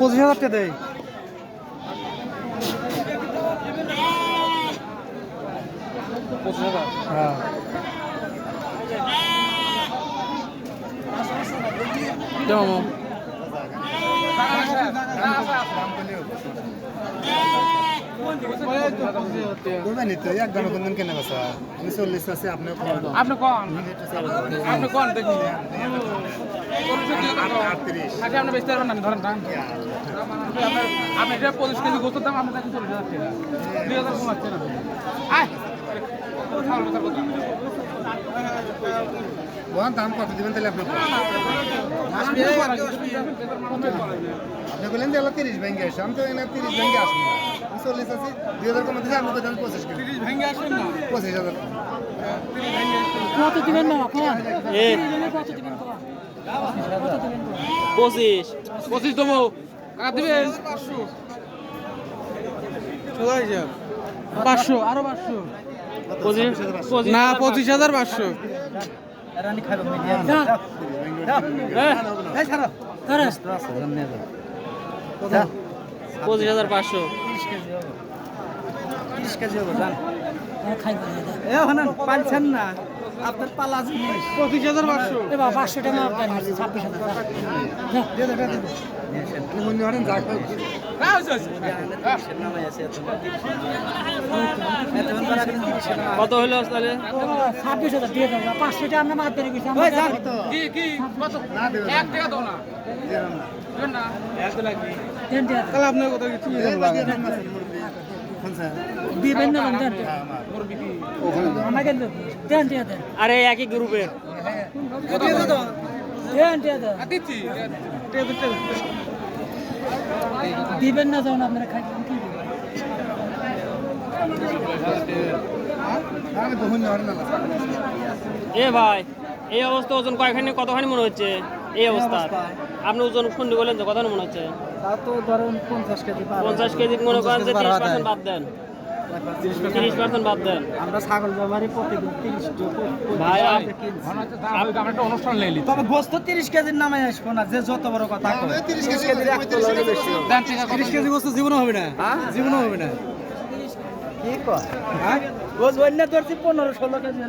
পঁচিশ হাজার টাকা দেয় হ্যাঁ। কেমন কোরবানি তো এক কেনে আমি চল্লিশ আছে আপনি আপনি কোন আপনি কোন দেখি। আচ্ছা আপনি বেচতে পারবেন না ধরেন দাম আপনার আপনি এটা পঁচিশ কেজি গোস্তের দাম আপনার কাছে চল্লিশ হাজার টাকা। দুই হাজার কমাচ্ছে না। আয়। খাওয়ার কথা কথা বল দাম কত দিবেন তাহলে আপনি আপনি বললেন যে এলা তিরিশ ব্যাংকে আসে। আমি তো এখানে তিরিশ ব্যাংকে আসব আমি চল্লিশ আছি দুই হাজার কমে দিচ্ছে আমি কোথাও পঁচিশ কেজি। তিরিশ ভেঙে আসবেন না? পঁচিশ হাজার কত দিবেন না কত দিবেন পঁচিশ। পঁচিশ কাকা দিবেন? পাঁচশো। আরও পাঁচশো পঁচিশ পঁচিশ। না পঁচিশ। হাজার পাঁচশো। পঁচিশ হাজার পাঁচশো। পালছেন না। আপনার পালা পঁচিশ হাজার পাঁচশো। এবার পাঁচশো টাকা আপনার ছাব্বিশ হাজার মনে কত হলো তাহলে ছাব্বিশ হাজার দিয়ে দেবো পাঁচশো টাকা আমরা মাছ ধরে গেছি কি কি? কত? এক টাকা দাও না। তাহলে আপনার কত কিছু দিবেন না দেন আমাকে দেন দিয়ে দেন। আরে একই গ্রুপের। দেন দিয়ে দেন। দিবেন না যখন আপনারা কি? না না এ ভাই এই অবস্থা ওজন কয়খানি কতখানি মনে হচ্ছে? এই অবস্থা। আপনি ওজন শুনতে বললেন তো কতখানি মনে হচ্ছে? তা তো ধরেন পঞ্চাশ কেজি পঞ্চাশ কেজি মনে করেন যে তিরিশ পার্সেন্ট বাদ দেন তিরিশ পার্সেন্ট বাদ দেন আমরা ছাগল ব্যবহারে প্রতিদিন তিরিশ ভাই আপ- হচ্ছে দাম হবে, আমরা একটা অনুষ্ঠান লেলি তবে গোস্ত তিরিশ কেজির নামে আসব না যে যত বড় কথা। তিরিশ কেজি তিরিশ কেজি কত তিরিশ গোস্ত জীবনও হবে না। জীবনও হবে না। কি কয়? হ্যাঁ? ও ধরছি পনেরো ষোলো কেজি